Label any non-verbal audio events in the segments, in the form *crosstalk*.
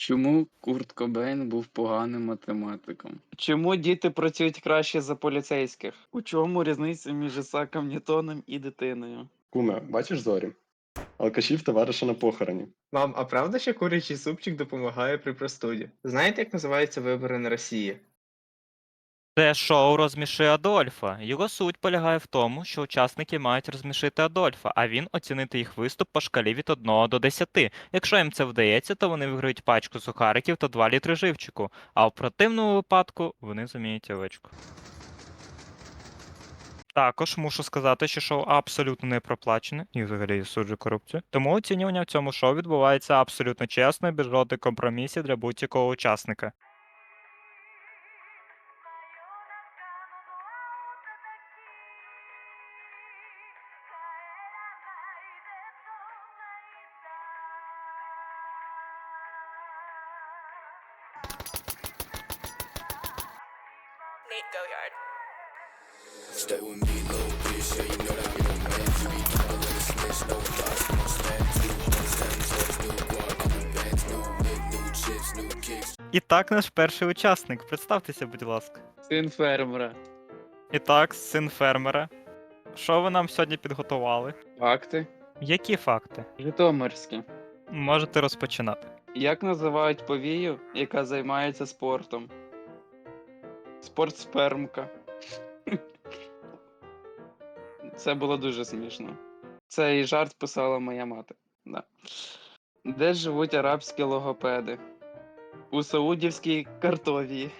Чому Курт Кобейн був поганим математиком? Чому діти працюють краще за поліцейських? У чому різниця між Ісаком Ньютоном і дитиною? Куме, бачиш зорі? Алкашів товариша на похороні. Мам, а правда, що курячий супчик допомагає при простуді? Знаєте, як називаються вибори на Росії? Це шоу розсміши Адольфа. Його суть полягає в тому, що учасники мають розсмішити Адольфа, а він оцінити їх виступ по шкалі від 1 до 10. Якщо їм це вдається, то вони виграють пачку сухариків та 2 літри живчику, а в противному випадку вони замінять овечку. Також мушу сказати, що шоу абсолютно не проплачене і взагалі суджу корупцію. Тому оцінювання в цьому шоу відбувається абсолютно чесно без жодних компромісів для будь-якого учасника. Nate Stay with me, little bitch. Yeah, you know that we don't match. You be calling a snitch, no thoughts, no snaps. New hoes, seven toys, new guap, new bands, new whip, new chips, new kicks. І так, наш перший учасник. Представтеся, будь ласка. Син фермера. І так, син фермера. Що ви нам сьогодні підготували? Факти. Які факти? Житомирські. Можете розпочинати. Як називають повію, яка займається спортом? Спортспермка. *laughs* Це було дуже смішно. Цей жарт писала моя мати. Да. Де живуть арабські логопеди? У Саудівській Картовії.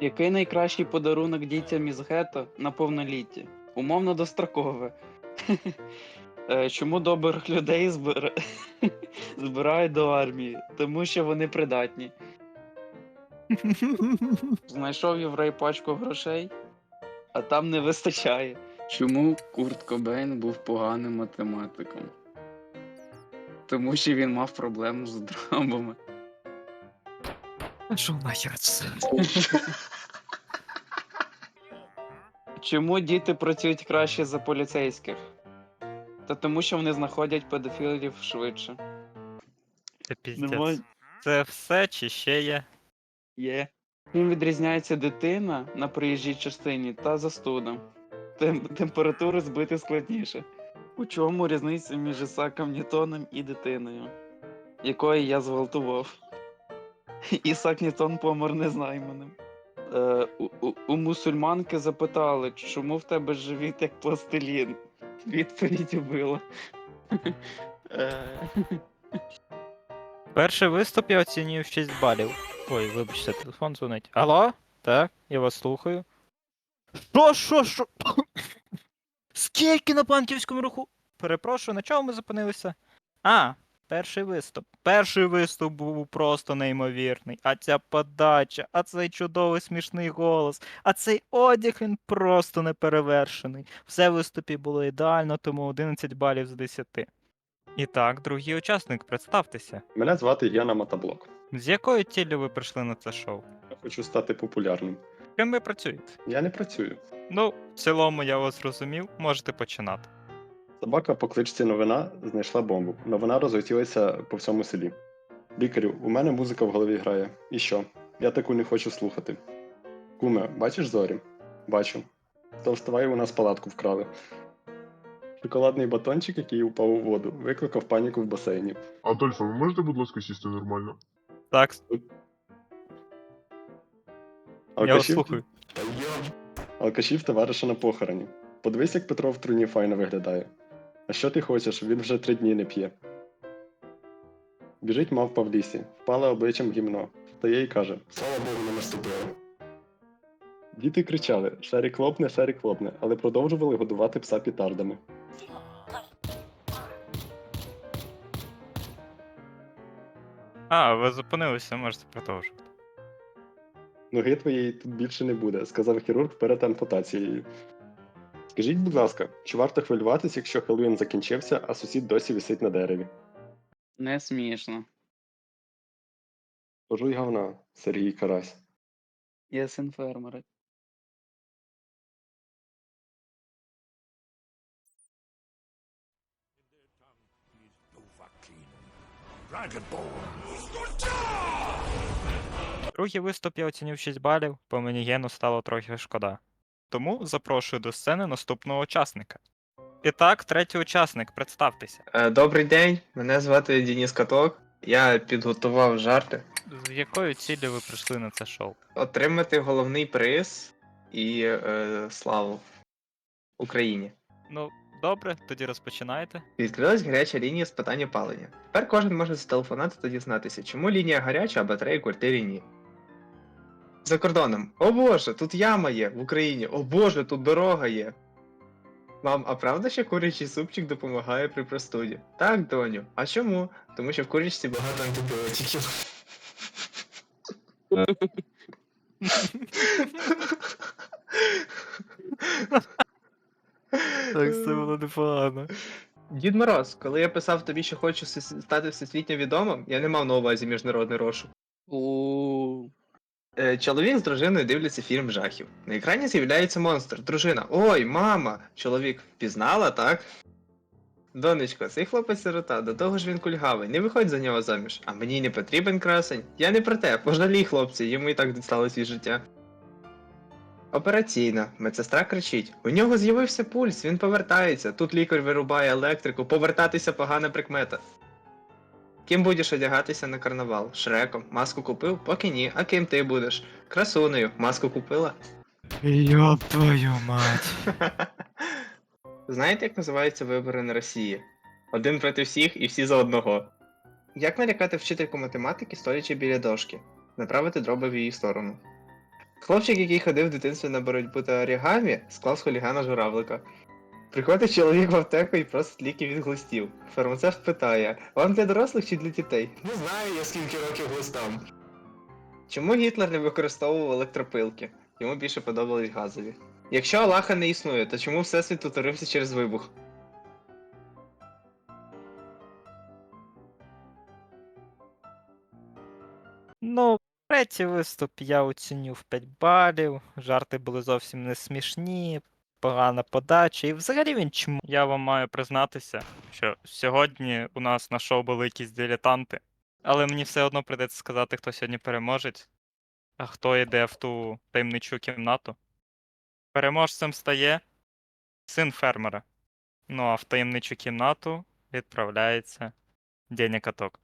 Який найкращий подарунок дітям із гетто на повнолітті? Умовно дострокове. *laughs* Е, Чому добрих людей *laughs* збирають до армії? Тому що вони придатні. *laughs* Знайшов єврей пачку грошей, а там не вистачає. Чому Курт Кобейн був поганим математиком? Тому що він мав проблему з дробами. Що нахер це? Чому діти працюють краще за поліцейських? Та тому, що вони знаходять педофілів швидше. Це піздець. Це все чи ще є? Є. Чим відрізняється дитина на проїжджій частині та застуда. Тем- температуру збити складніше. У чому різниця між Ісаком Ньютоном і дитиною, якої я зґвалтував? *laughs* Ісак Ньютон помер незнайменим. Е, у, у, у мусульманки запитали, чому в тебе живіт як пластилін? Відповідь убила. *laughs* Е, Перший виступ я оцінюю в 6 балів. Ой, вибачте, телефон дзвонить. Алло? Так, я вас слухаю. Що, що, що? Скільки на панківському руху? Перепрошую, на чому ми зупинилися? А, перший виступ. Перший виступ був просто неймовірний. А ця подача, а цей чудовий смішний голос, а цей одяг він просто неперевершений. Все в виступі було ідеально, тому 11 балів з 10. І так, другий учасник, представтеся. Мене звати Яна Мотоблок. З якою ціллю ви прийшли на це шоу? Я хочу стати популярним. Ким ви працюєте? Я не працюю. Ну, в цілому я вас зрозумів, можете починати. Собака по кличці новина знайшла бомбу. Новина розлетілася по всьому селі. Лікарю, у мене музика в голові грає. І що? Я таку не хочу слухати. Куме, бачиш зорі? Бачу. То вставай, у нас палатку вкрали. Шоколадний батончик, який упав у воду, викликав паніку в басейні. Адольфа, ви можете, будь ласка, сісти нормально? Так, я вас Алкашів, слухаю. алкашів товариша на похороні. Подивись, як Петро в труні файно виглядає. А що ти хочеш? Він вже три дні не п'є. Біжить мавпа в лісі, впала обличчям в гімно, встає і каже: Слава Богу, не наступило. Діти кричали: Шарик лопне, шарик лопне, але продовжували годувати пса пітардами. А, ви зупинилися, можете продовжувати. Ноги твоєї тут більше не буде, сказав хірург перед ампутацією. Скажіть, будь ласка, чи варто хвилюватись, якщо Хеллоуін закінчився, а сусід досі висить на дереві? Не смішно. Пожуй говна, Сергій Карась. Я син фермера. Другий виступ я оцінив 6 балів, по мені Гену стало трохи шкода. Тому запрошую до сцени наступного учасника. І так, третій учасник, представтеся. Е, Добрий день, мене звати Денис Каток. Я підготував жарти. З якою ціллю ви прийшли на це шоу? Отримати головний приз і е, славу Україні. Ну, добре, тоді розпочинайте. Відкрилась гаряча лінія з питання палення. Тепер кожен може зателефонувати та дізнатися, чому лінія гаряча, а батареї в квартирі ні. За кордоном. О боже, тут яма є в Україні. О боже, тут дорога є. Мам, а правда, що курячий супчик допомагає при простуді? Так, доню. А чому? Тому що в курячці багато антибіотиків. *laughs* *laughs* Так, це було непогано. Дід Мороз, коли я писав тобі, що хочу всес- стати всесвітньо відомим, я не мав на увазі міжнародний розшук. У Е, Чоловік з дружиною дивляться фільм жахів. На екрані з'являється монстр. Дружина. Ой, мама! Чоловік впізнала, так? Донечко, цей хлопець сирота, до того ж він кульгавий, не виходь за нього заміж. А мені не потрібен красень. Я не про те, пожалій хлопці, йому і так дісталось від життя. Операційна. Медсестра кричить: у нього з'явився пульс, він повертається. Тут лікар вирубає електрику, повертатися погана прикмета. Ким будеш одягатися на карнавал? Шреком. Маску купив? Поки ні. А ким ти будеш? Красунею. Маску купила? Йоп твою мать. *laughs* Знаєте, як називаються вибори на Росії? Один проти всіх і всі за одного. Як налякати вчительку математики, стоячи біля дошки? Направити дроби в її сторону. Хлопчик, який ходив в дитинстві на боротьбу та орігамі, склав з хулігана журавлика. Приходить чоловік в аптеку і просить ліки від глистів. Фармацевт питає: вам для дорослих чи для дітей? Не знаю, я скільки років глистам. Чому Гітлер не використовував електропилки? Йому більше подобались газові. Якщо Аллаха не існує, то чому Всесвіт утворився через вибух? Ну, третій виступ я оціню в 5 балів. Жарти були зовсім не смішні, погана подача, і взагалі він чому. Я вам маю признатися, що сьогодні у нас на шоу були якісь дилетанти, але мені все одно прийдеться сказати, хто сьогодні переможець, а хто йде в ту таємничу кімнату. Переможцем стає син фермера. Ну а в таємничу кімнату відправляється Деня Каток.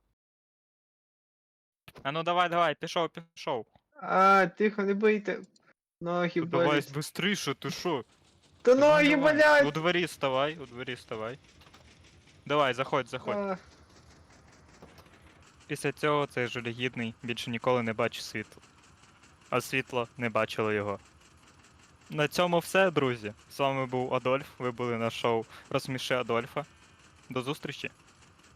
А ну давай, давай, пішов, пішов. А, тихо, не бийте. Ноги Ну, Давай болять. быстріше, ти що? Та ноги давай. болять! У дворі вставай, у дворі вставай. Давай, заходь, заходь. А, Після цього цей жалюгідний більше ніколи не бачить світло. А світло не бачило його. На цьому все, друзі. З вами був Адольф. Ви були на шоу Розсміши Адольфа. До зустрічі!